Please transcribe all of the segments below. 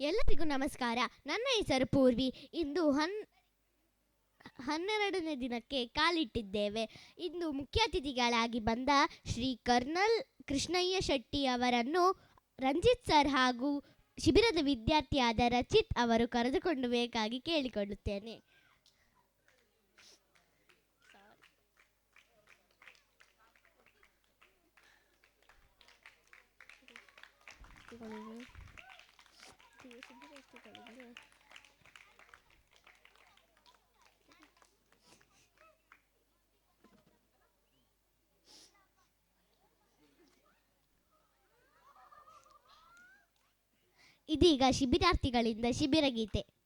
ಎಲ್ಲರಿಗೂ ನಮಸ್ಕಾರ. ನನ್ನ ಹೆಸರು ಪೂರ್ವಿ. ಇಂದು ಹನ್, ಹನ್ನೆರಡನೇ ದಿನಕ್ಕೆ ಕಾಲಿಟ್ಟಿದ್ದೇವೆ. ಇಂದು ಮುಖ್ಯ ಅತಿಥಿಗಳಾಗಿ ಬಂದ ಶ್ರೀ ಕರ್ನಲ್ ಕೃಷ್ಣಯ್ಯ ಶೆಟ್ಟಿ ಅವರನ್ನು ರಂಜಿತ್ ಸರ್ ಹಾಗೂ ಶಿಬಿರದ ವಿದ್ಯಾರ್ಥಿಯಾದ ರಚಿತ್ ಅವರು ಕರೆದುಕೊಂಡು ಬೇಕಾಗಿ ಕೇಳಿಕೊಳ್ಳುತ್ತೇನೆ. ಇದೀಗ ಶಿಬಿರಾರ್ಥಿಗಳಿಂದ ಶಿಬಿರ ಗೀತೆ.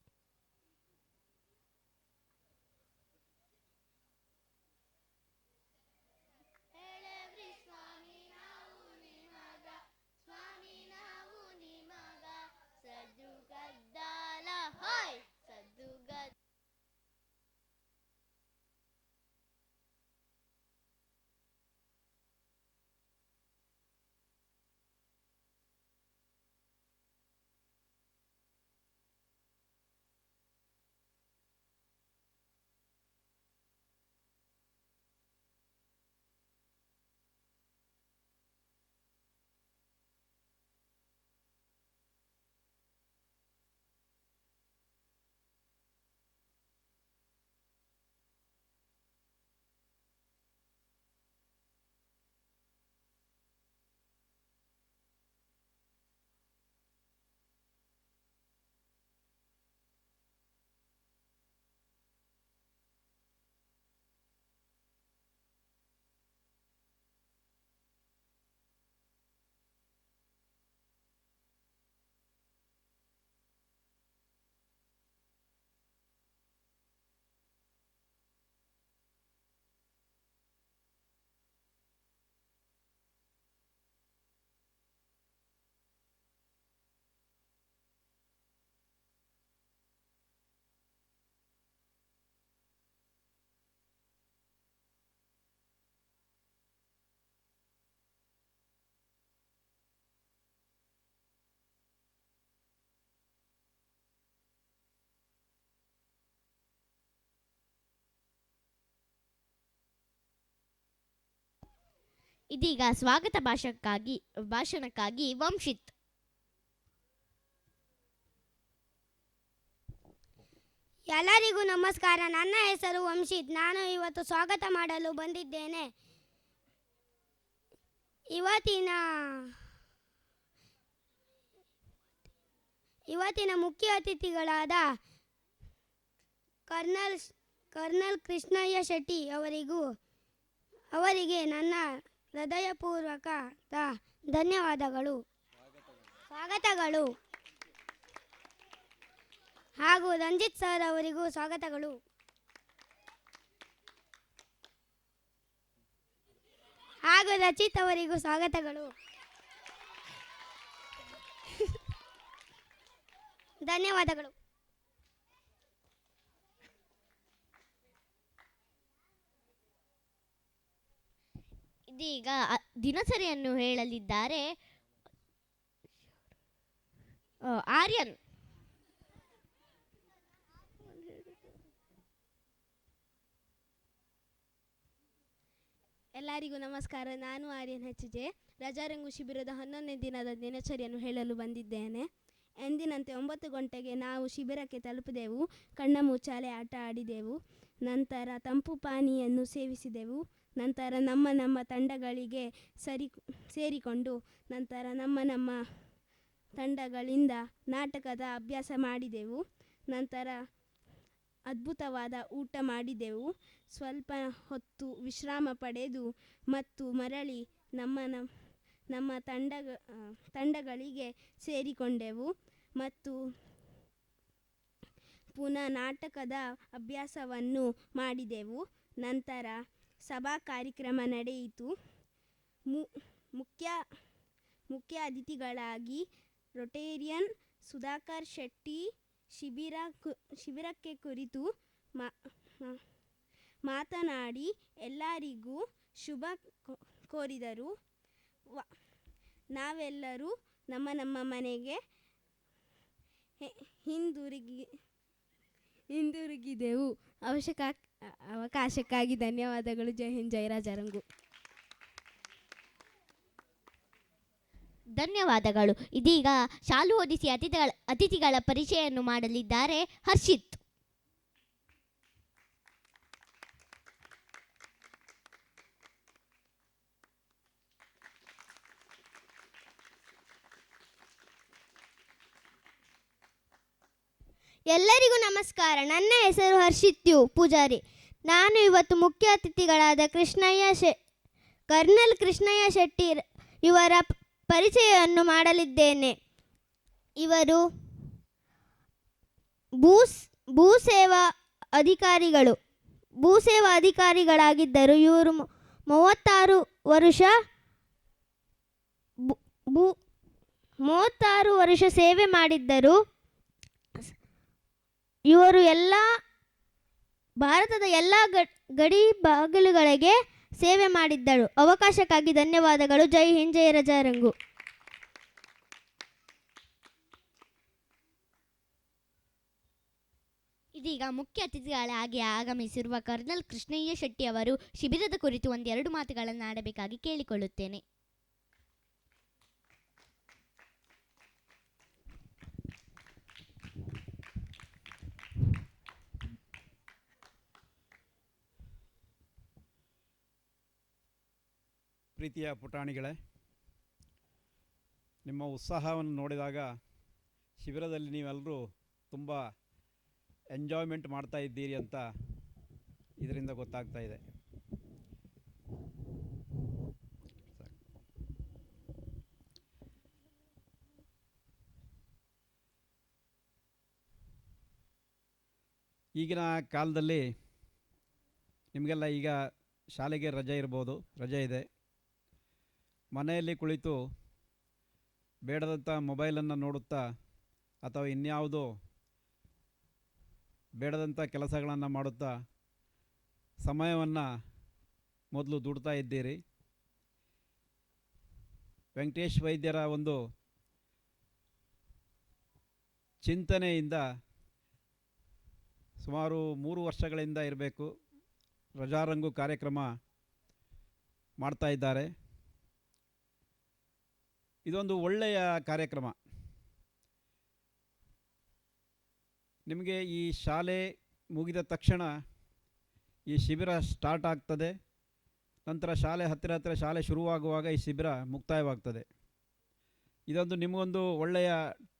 ಇದೀಗ ಸ್ವಾಗತ ಭಾಷಣಕ್ಕಾಗಿ ಭಾಷಣಕ್ಕಾಗಿ ವಂಶಿತ್. ಎಲ್ಲರಿಗೂ ನಮಸ್ಕಾರ. ನನ್ನ ಹೆಸರು ವಂಶಿತ್. ನಾನು ಇವತ್ತು ಸ್ವಾಗತ ಮಾಡಲು ಬಂದಿದ್ದೇನೆ. ಇವತ್ತಿನ ಇವತ್ತಿನ ಮುಖ್ಯ ಅತಿಥಿಗಳಾದ ಕರ್ನಲ್ ಕರ್ನಲ್ ಕೃಷ್ಣಯ್ಯ ಶೆಟ್ಟಿ ಅವರಿಗೂ, ಅವರಿಗೆ ನನ್ನ ಹೃದಯಪೂರ್ವಕದ ಧನ್ಯವಾದಗಳು. ಸ್ವಾಗತಗಳು. ಹಾಗೂ ರಂಜಿತ್ ಸರ್ ಅವರಿಗೂ ಸ್ವಾಗತಗಳು. ಹಾಗೂ ರಚಿತ್ ಅವರಿಗೂ ಸ್ವಾಗತಗಳು. ಧನ್ಯವಾದಗಳು. ಇದೀಗ ದಿನಚರಿಯನ್ನು ಹೇಳಲಿದ್ದಾರೆ ಆರ್ಯನ್. ಎಲ್ಲರಿಗೂ ನಮಸ್ಕಾರ. ನಾನು ಆರ್ಯನ್ ಹೆಚ್ಜೆ. ರಜಾರಂಗು ಶಿಬಿರದ ಹನ್ನೊಂದನೇ ದಿನದ ದಿನಚರಿಯನ್ನು ಹೇಳಲು ಬಂದಿದ್ದೇನೆ. ಎಂದಿನಂತೆ ಒಂಬತ್ತು ಗಂಟೆಗೆ ನಾವು ಶಿಬಿರಕ್ಕೆ ತಲುಪಿದೆವು. ಕಣ್ಣ ಮುಚ್ಚಾಲೆ ಆಟ ಆಡಿದೆವು. ನಂತರ ತಂಪು ಪಾನೀಯನ್ನು ಸೇವಿಸಿದೆವು. ನಂತರ ನಮ್ಮ ನಮ್ಮ ತಂಡಗಳಿಗೆ ಸರಿ ಸೇರಿಕೊಂಡು ನಂತರ ನಮ್ಮ ನಮ್ಮ ತಂಡಗಳಿಂದ ನಾಟಕದ ಅಭ್ಯಾಸ ಮಾಡಿದೆವು. ನಂತರ ಅದ್ಭುತವಾದ ಊಟ ಮಾಡಿದೆವು. ಸ್ವಲ್ಪ ಹೊತ್ತು ವಿಶ್ರಾಮ ಪಡೆದು ಮತ್ತು ಮರಳಿ ನಮ್ಮ ನಮ್- ನಮ್ಮ ತಂಡ ತಂಡಗಳಿಗೆ ಸೇರಿಕೊಂಡೆವು. ಮತ್ತು ಪುನಃ ನಾಟಕದ ಅಭ್ಯಾಸವನ್ನು ಮಾಡಿದೆವು. ನಂತರ ಸಭಾ ಕಾರ್ಯಕ್ರಮ ನಡೆಯಿತು. ಮು- ಮುಖ್ಯ ಮುಖ್ಯ ಅತಿಥಿಗಳಾಗಿ ರೊಟೇರಿಯನ್ ಸುಧಾಕರ್ ಶೆಟ್ಟಿ, ಶಿಬಿರ ಕು, ಶಿಬಿರಕ್ಕೆ ಕುರಿತು ಮಾ ಮಾತನಾಡಿ ಎಲ್ಲರಿಗೂ ಶುಭ ಕೋರಿದರು. ನಾವೆಲ್ಲರೂ ನಮ್ಮ ನಮ್ಮ ಮನೆಗೆ ಹಿಂದಿರುಗಿ, ಹಿಂದಿರುಗಿದೆವು. ಅವಶ್ಯಕ ಅವಕಾಶಕ್ಕಾಗಿ ಧನ್ಯವಾದಗಳು. ಜೈ ಹಿಂದ್ ಜೈರಾಜ್ ಅರಂಗು ಧನ್ಯವಾದಗಳು. ಇದೀಗ ಶಾಲು ಓದಿಸಿ ಅತಿಥಿಗಳ ಅತಿಥಿಗಳ ಪರಿಚಯವನ್ನು ಮಾಡಲಿದ್ದಾರೆ ಹರ್ಷಿತ್. ಎಲ್ಲರಿಗೂ ನಮಸ್ಕಾರ. ನನ್ನ ಹೆಸರು ಹರ್ಷಿತ್ಯು ಪೂಜಾರಿ. ನಾನು ಇವತ್ತು ಮುಖ್ಯ ಅತಿಥಿಗಳಾದ ಕೃಷ್ಣಯ್ಯ ಶೆ, ಕರ್ನಲ್ ಕೃಷ್ಣಯ್ಯ ಶೆಟ್ಟಿ ಇವರ ಪರಿಚಯವನ್ನು ಮಾಡಲಿದ್ದೇನೆ. ಇವರು ಭೂಸ್, ಭೂಸೇವಾ ಅಧಿಕಾರಿಗಳು. ಭೂಸೇವಾ ಅಧಿಕಾರಿಗಳಾಗಿದ್ದರು. ಇವರು ಮೂವತ್ತಾರು ವರುಷ ಭೂ- ಭೂ, ಮೂವತ್ತಾರು ವರ್ಷ ಸೇವೆ ಮಾಡಿದ್ದರು. ಇವರು ಎಲ್ಲ ಭಾರತದ ಎಲ್ಲ ಗಡಿ ಬಾಗಿಲುಗಳಿಗೆ ಸೇವೆ ಮಾಡಿದ್ದಳು. ಅವಕಾಶಕ್ಕಾಗಿ ಧನ್ಯವಾದಗಳು. ಜೈ ಹಿಂದ್, ಜೈ ರಜಾರಂಗು. ಇದೀಗ ಮುಖ್ಯ ಅತಿಥಿಗಳಾಗಿ ಆಗಮಿಸಿರುವ ಕರ್ನಲ್ ಕೃಷ್ಣಯ್ಯ ಶೆಟ್ಟಿ ಅವರು ಶಿಬಿರದ ಕುರಿತು ಒಂದೆರಡು ಮಾತುಗಳನ್ನು ಆಡಬೇಕಾಗಿ ಕೇಳಿಕೊಳ್ಳುತ್ತೇನೆ. ಪ್ರೀತಿಯ ಪುಟಾಣಿಗಳೇ, ನಿಮ್ಮ ಉತ್ಸಾಹವನ್ನು ನೋಡಿದಾಗ ಶಿಬಿರದಲ್ಲಿ ನೀವೆಲ್ಲರೂ ತುಂಬ ಎಂಜಾಯ್ಮೆಂಟ್ ಮಾಡ್ತಾ ಇದ್ದೀರಿ ಅಂತ ಇದರಿಂದ ಗೊತ್ತಾಗ್ತಾ ಇದೆ. ಈಗಿನ ಕಾಲದಲ್ಲಿ ನಿಮಗೆಲ್ಲ ಈಗ ಶಾಲೆಗೆ ರಜೆ ಇರ್ಬೋದು, ರಜೆ ಇದೆ. ಮನೆಯಲ್ಲಿ ಕುಳಿತು ಬೇಡದಂಥ ಮೊಬೈಲನ್ನು ನೋಡುತ್ತಾ ಅಥವಾ ಇನ್ಯಾವುದೋ ಬೇಡದಂಥ ಕೆಲಸಗಳನ್ನು ಮಾಡುತ್ತಾ ಸಮಯವನ್ನು ಮೊದಲು ದುಡ್ತಾ ಇದ್ದೀರಿ. ವೆಂಕಟೇಶ್ ವೈದ್ಯರ ಒಂದು ಚಿಂತನೆಯಿಂದ ಸುಮಾರು ಮೂರು ವರ್ಷಗಳಿಂದ ಇರಬೇಕು. ರಜಾರಂಗು ಕಾರ್ಯಕ್ರಮ ಮಾಡ್ತಾ ಇದ್ದಾರೆ. ಇದೊಂದು ಒಳ್ಳೆಯ ಕಾರ್ಯಕ್ರಮ. ನಿಮಗೆ ಈ ಶಾಲೆ ಮುಗಿದ ತಕ್ಷಣ ಈ ಶಿಬಿರ ಸ್ಟಾರ್ಟ್ ಆಗ್ತದೆ. ನಂತರ ಶಾಲೆ ಹತ್ತಿರ ಹತ್ತಿರ ಶಾಲೆ ಶುರುವಾಗುವಾಗ ಈ ಶಿಬಿರ ಮುಕ್ತಾಯವಾಗ್ತದೆ. ಇದೊಂದು ನಿಮಗೊಂದು ಒಳ್ಳೆಯ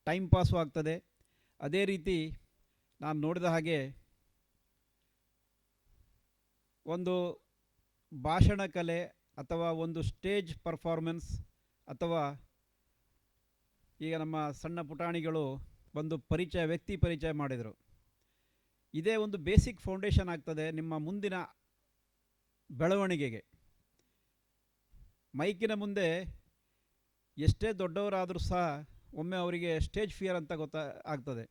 ಟೈಮ್ ಪಾಸು ಆಗ್ತದೆ. ಅದೇ ರೀತಿ ನಾನು ನೋಡಿದ ಹಾಗೆ ಒಂದು ಭಾಷಣ ಕಲೆ ಅಥವಾ ಒಂದು ಸ್ಟೇಜ್ ಪರ್ಫಾರ್ಮೆನ್ಸ್ ಅಥವಾ ಈಗ ನಮ್ಮ ಸಣ್ಣ ಪುಟಾಣಿಗಳು ಒಂದು ಪರಿಚಯ, ವ್ಯಕ್ತಿ ಪರಿಚಯ ಮಾಡಿದರು. ಇದೇ ಒಂದು ಬೇಸಿಕ್ ಫೌಂಡೇಶನ್ ಆಗ್ತದೆ ನಿಮ್ಮ ಮುಂದಿನ ಬೆಳವಣಿಗೆಗೆ. ಮೈಕಿನ ಮುಂದೆ ಎಷ್ಟೇ ದೊಡ್ಡವರಾದರೂ ಸಹ ಒಮ್ಮೆ ಅವರಿಗೆ ಸ್ಟೇಜ್ ಫಿಯರ್ ಅಂತ ಗೊತ್ತಾ, ಆಗ್ತದೆ.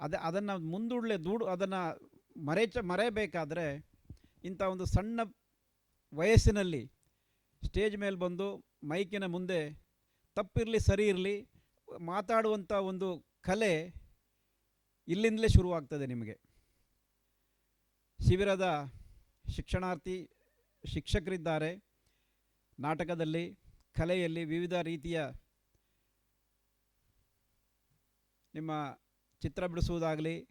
ಅದೇ, ಅದನ್ನು ಮುಂದೂಡಲೆ ದೂಡು, ಅದನ್ನು ಮರೆಚ, ಮರೆಯಬೇಕಾದ್ರೆ ಇಂಥ ಒಂದು ಸಣ್ಣ ವಯಸ್ಸಿನಲ್ಲಿ ಸ್ಟೇಜ್ ಮೇಲೆ ಬಂದು ಮೈಕಿನ ಮುಂದೆ ತಪ್ಪಿರಲಿ, ಸರಿ ಇರಲಿ ಮಾತಾಡುವಂಥ ಒಂದು ಕಲೆ ಇಲ್ಲಿಂದಲೇ ಶುರುವಾಗ್ತದೆ ನಿಮಗೆ. ಶಿಬಿರದ ಶಿಕ್ಷಣಾರ್ಥಿ, ಶಿಕ್ಷಕರಿದ್ದಾರೆ. ನಾಟಕದಲ್ಲಿ, ಕಲೆಯಲ್ಲಿ ವಿವಿಧ ರೀತಿಯ ನಿಮ್ಮ ಚಿತ್ರ ಬಿಡಿಸುವುದಾಗಲಿ,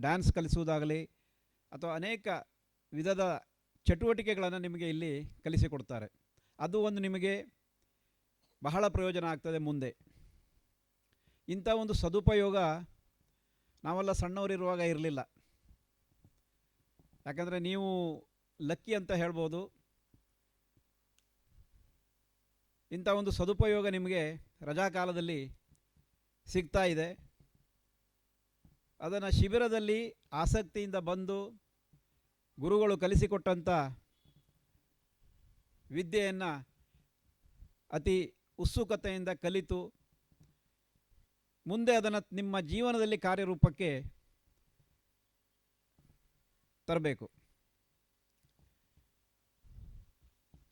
ಡ್ಯಾನ್ಸ್ ಕಲಿಸುವುದಾಗಲಿ ಅಥವಾ ಅನೇಕ ವಿಧದ ಚಟುವಟಿಕೆಗಳನ್ನು ನಿಮಗೆ ಇಲ್ಲಿ ಕಲಿಸಿಕೊಡ್ತಾರೆ. ಅದು ಒಂದು ನಿಮಗೆ ಬಹಳ ಪ್ರಯೋಜನ ಆಗ್ತದೆ ಮುಂದೆ. ಇಂಥ ಒಂದು ಸದುಪಯೋಗ ನಾವೆಲ್ಲ ಸಣ್ಣವರಿರುವಾಗ ಇರಲಿಲ್ಲ. ಯಾಕಂದರೆ ನೀವು ಲಕ್ಕಿ ಅಂತ ಹೇಳ್ಬೋದು. ಇಂಥ ಒಂದು ಸದುಪಯೋಗ ನಿಮಗೆ ರಜಾಕಾಲದಲ್ಲಿ ಸಿಗ್ತಾ ಇದೆ. ಅದನ್ನು ಶಿಬಿರದಲ್ಲಿ ಆಸಕ್ತಿಯಿಂದ ಬಂದು ಗುರುಗಳು ಕಲಿಸಿಕೊಟ್ಟಂಥ ವಿದ್ಯೆಯನ್ನು ಅತಿ ಉತ್ಸುಕತೆಯಿಂದ ಕಲಿತು ಮುಂದೆ ಅದನ್ನು ನಿಮ್ಮ ಜೀವನದಲ್ಲಿ ಕಾರ್ಯರೂಪಕ್ಕೆ ತರಬೇಕು.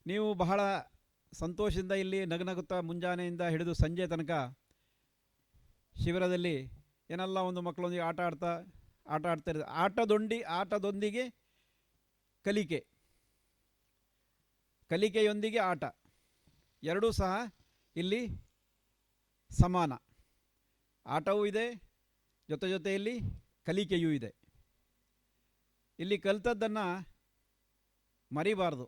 ನೀವು ಬಹಳ ಸಂತೋಷದಿಂದ ಇಲ್ಲಿ ನಗನಗುತ್ತಾ ಮುಂಜಾನೆಯಿಂದ ಹಿಡಿದು ಸಂಜೆ ತನಕ ಶಿಬಿರದಲ್ಲಿ ಏನೆಲ್ಲ ಒಂದು ಮಕ್ಕಳೊಂದಿಗೆ ಆಟ ಆಡ್ತಾ ಆಟ ಆಡ್ತಾ ಇರ್ತದೆ ಆಟದೊಂಡಿ, ಆಟದೊಂದಿಗೆ ಕಲಿಕೆ. ಕಲಿಕೆಯೊಂದಿಗೆ ಆಟ. ಎರಡೂ ಸಹ ಇಲ್ಲಿ ಸಮಾನ. ಆಟವೂ ಇದೆ, ಜೊತೆ ಜೊತೆಯಲ್ಲಿ ಕಲಿಕೆಯೂ ಇದೆ. ಇಲ್ಲಿ ಕಲಿತದ್ದನ್ನು ಮರಿಬಾರ್ದು.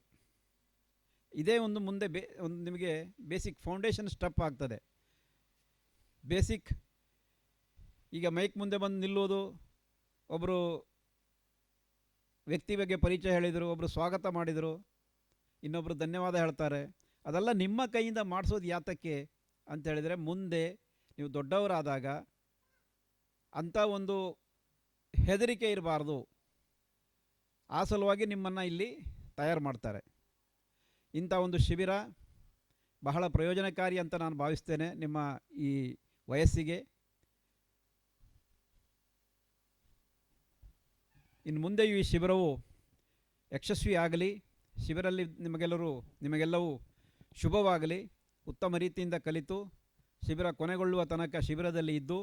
ಇದೇ ಒಂದು ಮುಂದೆ ಬೇ, ಒಂದು ನಿಮಗೆ ಬೇಸಿಕ್ ಫೌಂಡೇಶನ್ ಸ್ಟೆಪ್ ಆಗ್ತದೆ. ಬೇಸಿಕ್, ಈಗ ಮೈಕ್ ಮುಂದೆ ಬಂದು ನಿಲ್ಲೋದು ಒಬ್ಬರು ವ್ಯಕ್ತಿ ಬಗ್ಗೆ ಪರಿಚಯ ಹೇಳಿದರು ಒಬ್ಬರು ಸ್ವಾಗತ ಮಾಡಿದರು ಇನ್ನೊಬ್ಬರು ಧನ್ಯವಾದ ಹೇಳ್ತಾರೆ. ಅದೆಲ್ಲ ನಿಮ್ಮ ಕೈಯಿಂದ ಮಾಡಿಸೋದು ಯಾತಕ್ಕೆ ಅಂತ ಹೇಳಿದರೆ ಮುಂದೆ ನೀವು ದೊಡ್ಡವರಾದಾಗ ಅಂಥ ಒಂದು ಹೆದರಿಕೆ ಇರಬಾರ್ದು. ಆ ಸಲುವಾಗಿ ನಿಮ್ಮನ್ನು ಇಲ್ಲಿ ತಯಾರು ಮಾಡ್ತಾರೆ. ಇಂಥ ಒಂದು ಶಿಬಿರ ಬಹಳ ಪ್ರಯೋಜನಕಾರಿ ಅಂತ ನಾನು ಭಾವಿಸ್ತೇನೆ ನಿಮ್ಮ ಈ ವಯಸ್ಸಿಗೆ. ಇನ್ನು ಮುಂದೆಯೂ ಈ ಶಿಬಿರವು ಯಶಸ್ವಿ ಆಗಲಿ. ಶಿಬಿರಲ್ಲಿ ನಿಮಗೆಲ್ಲರೂ, ನಿಮಗೆಲ್ಲವೂ ಶುಭವಾಗಲಿ. ಉತ್ತಮ ರೀತಿಯಿಂದ ಕಲಿತು ಶಿಬಿರ ಕೊನೆಗೊಳ್ಳುವ ತನಕ ಶಿಬಿರದಲ್ಲಿ ಇದ್ದು,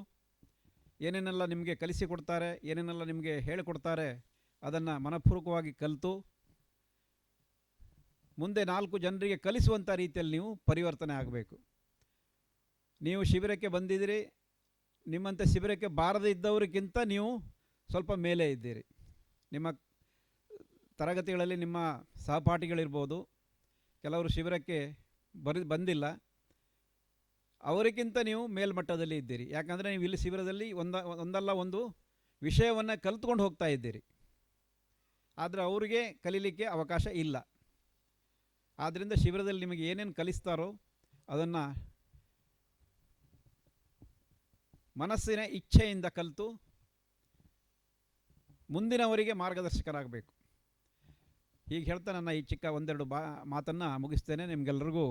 ಏನೇನೆಲ್ಲ ನಿಮಗೆ ಕಲಿಸಿಕೊಡ್ತಾರೆ ಏನೇನೆಲ್ಲ ನಿಮಗೆ ಹೇಳಿಕೊಡ್ತಾರೆ ಅದನ್ನು ಮನಪೂರ್ವಕವಾಗಿ ಕಲಿತು, ಮುಂದೆ ನಾಲ್ಕು ಜನರಿಗೆ ಕಲಿಸುವಂಥ ರೀತಿಯಲ್ಲಿ ನೀವು ಪರಿವರ್ತನೆ ಆಗಬೇಕು. ನೀವು ಶಿಬಿರಕ್ಕೆ ಬಂದಿದ್ದೀರಿ, ನಿಮ್ಮಂತೆ ಶಿಬಿರಕ್ಕೆ ಬಾರದೇ ಇದ್ದವರಿಗಿಂತ ನೀವು ಸ್ವಲ್ಪ ಮೇಲೆ ಇದ್ದೀರಿ. ನಿಮ್ಮ ತರಗತಿಗಳಲ್ಲಿ ನಿಮ್ಮ ಸಹಪಾಠಿಗಳಿರ್ಬೋದು, ಕೆಲವರು ಶಿಬಿರಕ್ಕೆ ಬರಿ ಬಂದಿಲ್ಲ ಅವರಿಗಿಂತ ನೀವು ಮೇಲ್ಮಟ್ಟದಲ್ಲಿ ಇದ್ದೀರಿ. ಯಾಕಂದರೆ ನೀವು ಇಲ್ಲಿ ಶಿಬಿರದಲ್ಲಿ ಒಂದ, ಒಂದಲ್ಲ ಒಂದು ವಿಷಯವನ್ನು ಕಲ್ತ್ಕೊಂಡು ಹೋಗ್ತಾ ಇದ್ದೀರಿ. ಆದರೆ ಅವರಿಗೆ ಕಲೀಲಿಕ್ಕೆ ಅವಕಾಶ ಇಲ್ಲ. ಆದ್ದರಿಂದ ಶಿಬಿರದಲ್ಲಿ ನಿಮಗೆ ಏನೇನು ಕಲಿಸ್ತಾರೋ ಅದನ್ನು ಮನಸ್ಸಿನ ಇಚ್ಛೆಯಿಂದ ಕಲಿತು ಮುಂದಿನವರಿಗೆ ಮಾರ್ಗದರ್ಶಕರಾಗಬೇಕು. ಹೀಗೆ ಹೇಳ್ತಾ ನನ್ನ ಈ ಚಿಕ್ಕ ಒಂದೆರಡು ಬಾ, ಮಾತನ್ನು ಮುಗಿಸ್ತೇನೆ. ನಿಮಗೆಲ್ಲರಿಗೂ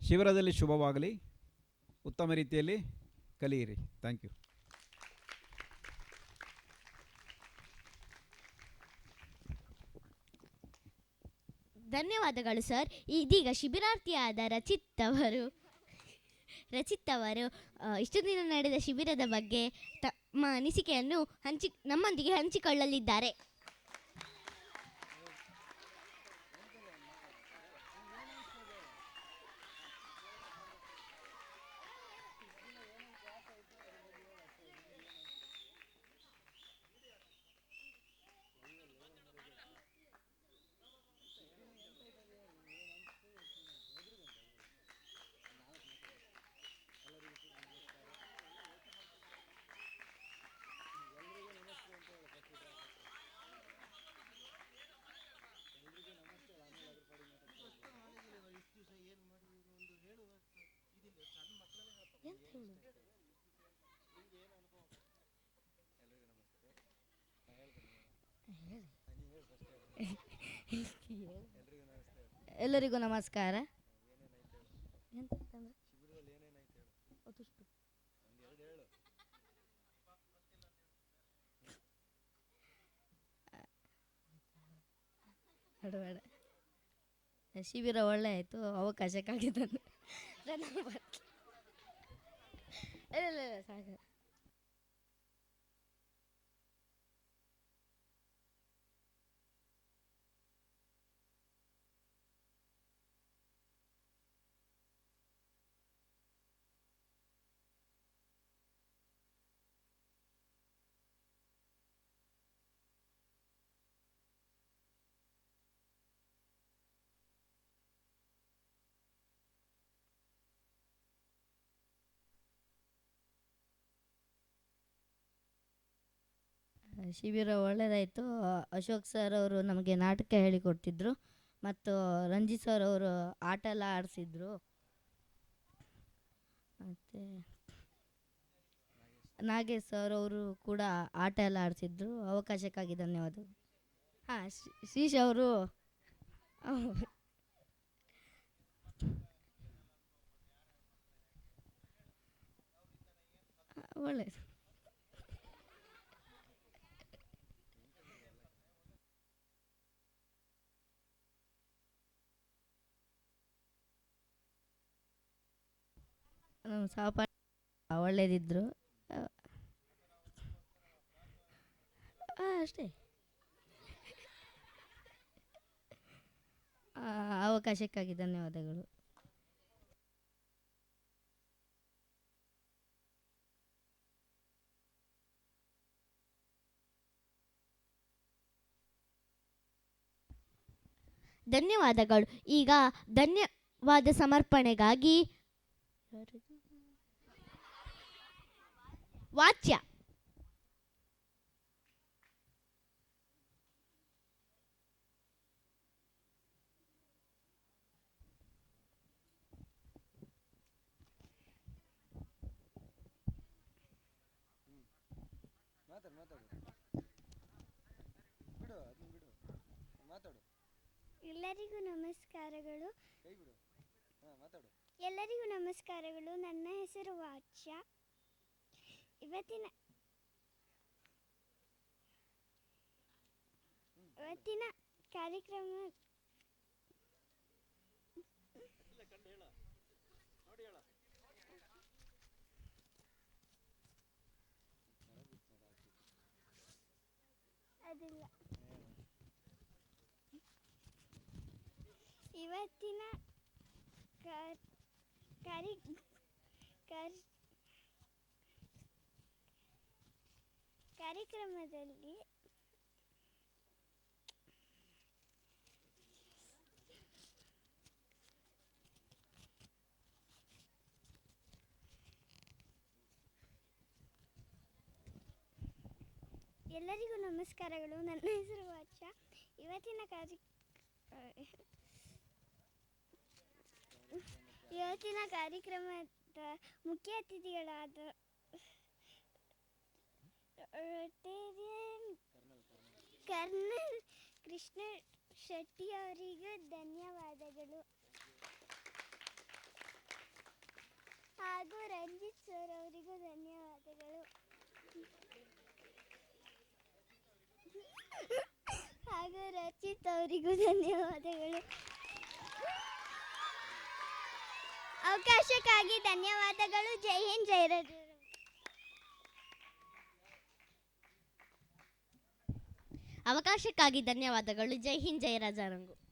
ಶಿಬಿರದಲ್ಲಿ ಶುಭವಾಗಲಿ. ಉತ್ತಮ ರೀತಿಯಲ್ಲಿ ಕಲಿಯಿರಿ. ಥ್ಯಾಂಕ್ ಯು ಧನ್ಯವಾದಗಳು ಸರ್. ಇದೀಗ ಶಿಬಿರಾರ್ಥಿಯಾದ ರಚಿತ್ ಅವರು ರಚಿತ್ ಅವರು ಇಷ್ಟು ದಿನ ನಡೆದ ಶಿಬಿರದ ಬಗ್ಗೆ ತಮ್ಮ ಅನಿಸಿಕೆಯನ್ನು ಹಂಚಿ ನಮ್ಮೊಂದಿಗೆ ಹಂಚಿಕೊಳ್ಳಲಿದ್ದಾರೆ. ಎಲ್ಲರಿಗೂ ನಮಸ್ಕಾರ. ಶಿಬಿರ ಒಳ್ಳೆ ಆಯಿತು ಅವಕಾಶಕ್ಕಾಗಿ ತಂದು ಧನ್ಯವಾದ ಇಲ್ಲ ಇಲ್ಲ ಇಲ್ಲ ಸಾಕು ಶಿಬಿರ ಒಳ್ಳೆಯದಾಯಿತು ಅಶೋಕ್ ಸರ್ ಅವರು ನಮಗೆ ನಾಟಕ ಹೇಳಿಕೊಡ್ತಿದ್ರು ಮತ್ತು ರಂಜಿತ್ ಸರ್ ಅವರು ಆಟ ಎಲ್ಲ ಆಡಿಸಿದ್ರು. ಮತ್ತು ನಾಗೇಶ್ ಸರ್ ಅವರು ಕೂಡ ಆಟ ಎಲ್ಲ ಆಡಿಸಿದ್ರು. ಅವಕಾಶಕ್ಕಾಗಿ ಧನ್ಯವಾದ ಹಾಂ ಶ್ರೀಶ್ ಅವರು. ಒಳ್ಳೆಯದು ನಮ್ಮ ಸಹಪಾಠಿ ಒಳ್ಳೇದಿದ್ರು. ಅಷ್ಟೇ. ಅವಕಾಶಕ್ಕಾಗಿ ಧನ್ಯವಾದಗಳು. ಧನ್ಯವಾದಗಳು. ಈಗ ಧನ್ಯವಾದ ಸಮರ್ಪಣೆಗಾಗಿ ವಾಚ್ಯ. ಎಲ್ಲರಿಗೂ ನಮಸ್ಕಾರಗಳು. ಎಲ್ಲರಿಗೂ ನಮಸ್ಕಾರಗಳು. ನನ್ನ ಹೆಸರು ವಾಚ್ಯ. ಇವತ್ತಿನ ಇವತ್ತಿನ ಕಾರ್ಯಕ್ರಮ ಅದಿಲ್ಲ ಇವತ್ತಿನ ಕಾರ್ಯ ಕಾರ್ಯ ಕಾರ್ಯಕ್ರಮದಲ್ಲಿ ಎಲ್ಲರಿಗೂ ನಮಸ್ಕಾರಗಳು. ನನ್ನ ಹೆಸರು ವಾಚ. ಇವತ್ತಿನ ಕಾರ್ಯ ಇವತ್ತಿನ ಕಾರ್ಯಕ್ರಮದ ಮುಖ್ಯ ಅತಿಥಿಗಳಾದ ಕರ್ನಲ್ ಕೃಷ್ಣ ಶೆಟ್ಟಿ ಅವರಿಗೂ ಧನ್ಯವಾದಗಳು. ಹಾಗೂ ರಂಜಿತ್ ಸರ್ ಅವರಿಗೂ ಧನ್ಯವಾದಗಳು. ಹಾಗೂ ರಚಿತ್ ಅವರಿಗೂ ಧನ್ಯವಾದಗಳು. ಅವಕಾಶಕ್ಕಾಗಿ ಧನ್ಯವಾದಗಳು. ಜೈ ಹಿಂದ್, ಜೈ ರಾಜ ಅವಕಾಶಕ್ಕಾಗಿ ಧನ್ಯವಾದಗಳು. ಜೈ ಹಿಂದ್ ಜೈ ರಾಜಾರಂಗು.